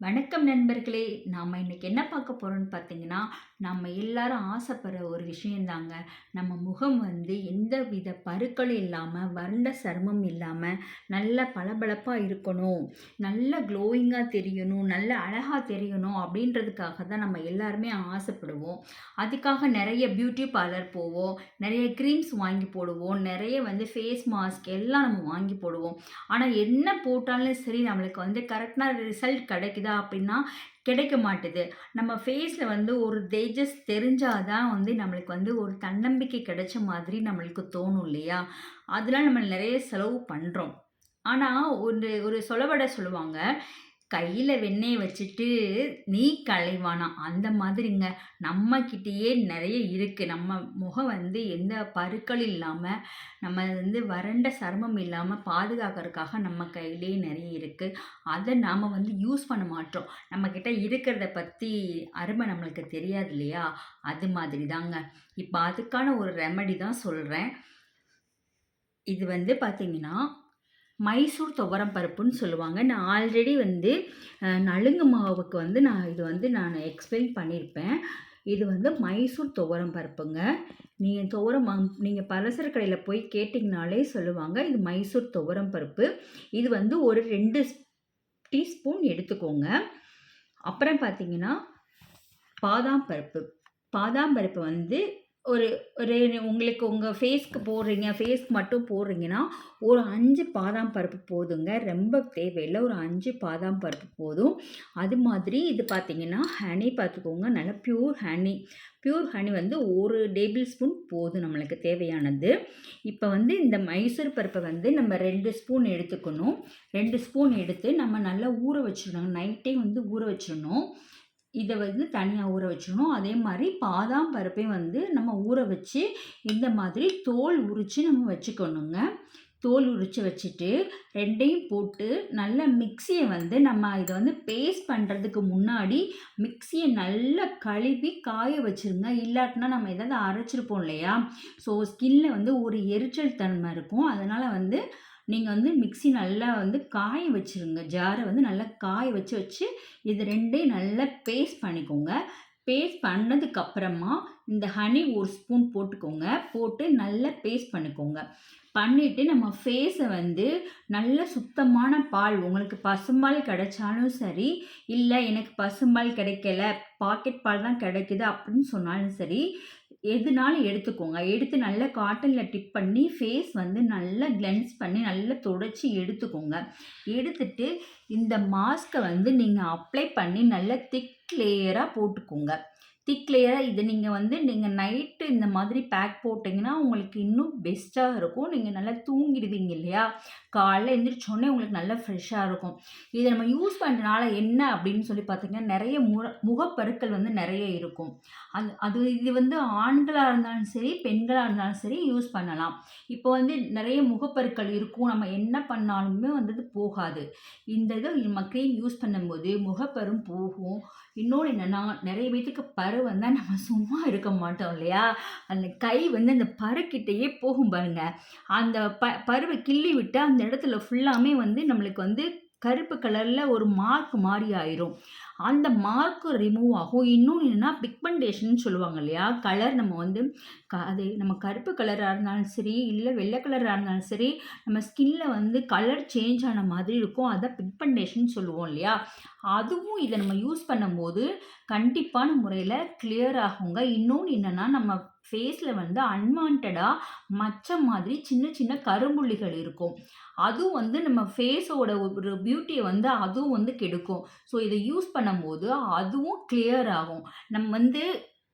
வணக்கம் நண்பர்களே நாம் இன்னைக்கு என்ன பார்க்க போகிறோம்னு பார்த்தீங்கன்னா நம்ம எல்லாரும் ஆசைப்படுற ஒரு விஷயந்தாங்க. நம்ம முகம் வந்து எந்த வித பருக்களும் இல்லாமல் வறண்ட சருமம் இல்லாமல் நல்ல பளபளப்பாக இருக்கணும் நல்ல க்ளோயிங்காக தெரியணும் நல்ல அழகாக தெரியணும் அப்படின்றதுக்காக தான் நம்ம எல்லாருமே ஆசைப்படுவோம். அதுக்காக நிறைய பியூட்டி பார்லர் போவோம் நிறைய க்ரீம்ஸ் வாங்கி போடுவோம் நிறைய வந்து ஃபேஸ் மாஸ்க் எல்லாம் நம்ம வாங்கி போடுவோம். ஆனால் என்ன போட்டாலும் சரி நம்மளுக்கு வந்து கரெக்டான ரிசல்ட் கிடைக்குதா அப்படின்னா கிடைக்க மாட்டுது. நம்ம ஃபேஸில் வந்து ஒரு தேஜஸ் தெரிஞ்சால் தான் வந்து நம்மளுக்கு வந்து ஒரு தன்னம்பிக்கை கிடைச்ச மாதிரி நம்மளுக்கு தோணும் இல்லையா? அதெல்லாம் நம்ம நிறைய செலவு பண்ணுறோம் ஆனால் ஒரு ஒரு சொலவடை சொல்லுவாங்க கையில் வெண்ணெயை வச்சுட்டு நீ கலைவானா? அந்த மாதிரிங்க. நம்மக்கிட்டேயே நிறைய இருக்குது நம்ம முகம் வந்து எந்த பருக்கள் இல்லாமல் நம்ம வந்து வறண்ட சர்மம் இல்லாமல் பாதுகாக்கிறதுக்காக நம்ம கையிலே நிறைய இருக்குது அதை நாம் வந்து யூஸ் பண்ண மாட்டோம். நம்மக்கிட்ட இருக்கிறத பற்றி அருமை நம்மளுக்கு தெரியாது இல்லையா? அது மாதிரி தாங்க. இப்போ அதுக்கான ஒரு ரெமடி தான் சொல்கிறேன் இது வந்து பார்த்திங்கன்னா மைசூர் துவரம் பருப்புன்னு சொல்லுவாங்க. நான் ஆல்ரெடி வந்து நலுங்கு மாவுக்கு வந்து நான் இது வந்து நான் எக்ஸ்பிளைன் பண்ணியிருப்பேன் இது வந்து மைசூர் துவரம் பருப்புங்க. நீங்கள் துவரம் நீங்கள் பலசர கடையில் போய் கேட்டிங்கனாலே சொல்லுவாங்க. இது மைசூர் துவரம் பருப்பு. இது வந்து ஒரு ரெண்டு டீஸ்பூன் எடுத்துக்கோங்க. அப்புறம் பார்த்தீங்கன்னா பாதாம் பருப்பு. பாதாம் பருப்பு வந்து ஒரு ஒரு உங்களுக்கு உங்கள் ஃபேஸ்க்கு போடுறீங்க ஃபேஸ்க்கு மட்டும் போடுறீங்கன்னா ஒரு அஞ்சு பாதாம் பருப்பு போதுங்க. ரொம்ப தேவையில்லை. ஒரு அஞ்சு பாதாம் பருப்பு போதும். அது மாதிரி இது பார்த்தீங்கன்னா ஹனி பார்த்துக்கோங்க நல்லா பியூர் ஹனி பியூர் ஹனி வந்து ஒரு டேபிள் ஸ்பூன் போதும் நம்மளுக்கு தேவையானது. இப்போ வந்து இந்த மைசூர் பருப்பை வந்து நம்ம ரெண்டு ஸ்பூன் எடுத்துக்கணும். ரெண்டு ஸ்பூன் எடுத்து நம்ம நல்லா ஊற வச்சிடணும். நைட்டே வந்து ஊற வச்சிடணும். இதை வந்து தனியாக ஊற வச்சிடணும். அதே மாதிரி பாதாம் பருப்பையும் வந்து நம்ம ஊற வச்சு இந்த மாதிரி தோல் உரித்து நம்ம வச்சுக்கணுங்க. தோல் உரித்து வச்சுட்டு ரெண்டையும் போட்டு நல்ல மிக்சியை வந்து நம்ம இதை வந்து பேஸ்ட் பண்ணுறதுக்கு முன்னாடி மிக்சியை நல்லா கழுவி காய வச்சுருங்க. இல்லாட்டினா நம்ம எதாவது அரைச்சிருப்போம் இல்லையா? ஸோ ஸ்கின்னில் வந்து ஒரு எரிச்சல் தன்மை இருக்கும். அதனால் வந்து நீங்கள் வந்து மிக்ஸி நல்லா வந்து காய வச்சுருங்க. ஜாரை வந்து நல்லா காய வச்சு வச்சு இது ரெண்டையும் நல்லா பேஸ்ட் பண்ணிக்கோங்க. பேஸ்ட் பண்ணதுக்கப்புறமா இந்த ஹனி ஒரு ஸ்பூன் போட்டுக்கோங்க. போட்டு நல்லா பேஸ்ட் பண்ணிக்கோங்க. பண்ணிவிட்டு நம்ம ஃபேஸை வந்து நல்ல சுத்தமான பால் உங்களுக்கு பசும்பால் கிடைச்சாலும் சரி இல்லை எனக்கு பசும்பால் கிடைக்கல பாக்கெட் பால் தான் கிடைக்குது அப்படின்னு சொன்னாலும் சரி எதுனாலும் எடுத்துக்கோங்க. எடுத்து நல்லா காட்டனில் டிப் பண்ணி ஃபேஸ் வந்து நல்லா கிளென்ஸ் பண்ணி நல்லா தொடச்சி எடுத்துக்கோங்க. எடுத்துட்டு இந்த மாஸ்க்கை வந்து நீங்கள் அப்ளை பண்ணி நல்லா திக் லேயராக போட்டுக்கோங்க. திக் லேயராக இது நீங்கள் வந்து நீங்கள் நைட்டு இந்த மாதிரி பேக் போட்டிங்கன்னா உங்களுக்கு இன்னும் பெஸ்ட்டாக இருக்கும். நீங்கள் நல்லா தூங்கிடுவீங்க இல்லையா? காலைல எழுந்திரிச்சோடனே உங்களுக்கு நல்லா ஃப்ரெஷ்ஷாக இருக்கும். இதை நம்ம யூஸ் பண்ணுறதுனால என்ன அப்படின்னு சொல்லி பார்த்தீங்கன்னா நிறைய முக முகப்பருக்கள் வந்து நிறைய இருக்கும். அது அது இது வந்து ஆண்களாக இருந்தாலும் சரி பெண்களாக இருந்தாலும் சரி யூஸ் பண்ணலாம். இப்போ வந்து நிறைய முகப்பருக்கள் இருக்கும். நம்ம என்ன பண்ணாலுமே வந்து போகாது. இந்த இதை நம்ம க்ரீம் யூஸ் பண்ணும்போது முகப்பரும் போகும். இன்னொன்று என்னென்னா நிறைய பேத்துக்கு பரு வந்தால் நம்ம சும்மா இருக்க மாட்டோம் இல்லையா? அந்த கை வந்து அந்த பருக்கிட்டேயே போகும் பாருங்க. அந்த ப பருவை கிள்ளி விட்டு அந்த இடத்துல ஃபுல்லாமே வந்து நம்மளுக்கு வந்து கருப்பு கலரில் ஒரு மார்க் மாதிரி ஆயிரும். அந்த மார்க்கு ரிமூவ் ஆகும். இன்னொன்று என்னென்னா பிக்மெண்டேஷன் சொல்லுவாங்க இல்லையா? கலர் நம்ம வந்து க அது நம்ம கருப்பு கலராக இருந்தாலும் சரி இல்லை வெள்ளை கலராக இருந்தாலும் சரி நம்ம ஸ்கின்ல வந்து கலர் சேஞ்ச் ஆன மாதிரி இருக்கும். அதை பிக்மெண்டேஷன் சொல்லுவோம் இல்லையா? அதுவும் இதை நம்ம யூஸ் பண்ணும்போது கண்டிப்பான முறையில் கிளியர் ஆகுங்க. இன்னொன்று என்னென்னா நம்ம ஃபேஸில் வந்து அன்வான்டாக மச்ச மாதிரி சின்ன சின்ன கரும்புள்ளிகள் இருக்கும். அதுவும் வந்து நம்ம ஃபேஸோட ஒரு பியூட்டியை வந்து அதுவும் வந்து கெடுக்கும். ஸோ இதை யூஸ் பண்ணும்போது அதுவும் கிளியர் ஆகும். நம்ம வந்து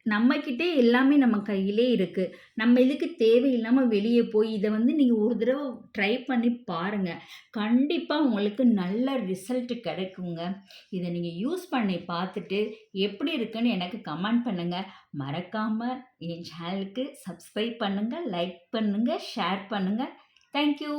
நம்மக்கிட்டே எல்லாமே நம்ம கையிலே இருக்குது நம்ம இதுக்கு தேவையில்லாமல் வெளியே போய் இதை வந்து நீங்கள் ஒரு தடவை ட்ரை பண்ணி பாருங்கள் கண்டிப்பாக உங்களுக்கு நல்ல ரிசல்ட் கிடைக்குங்க. இதை நீங்கள் யூஸ் பண்ணி பார்த்துட்டு எப்படி இருக்குன்னு எனக்கு கமெண்ட் பண்ணுங்கள் மறக்காமல் என் சேனலுக்கு சப்ஸ்கிரைப் பண்ணுங்கள் லைக் பண்ணுங்கள் ஷேர் பண்ணுங்கள் தேங்க்யூ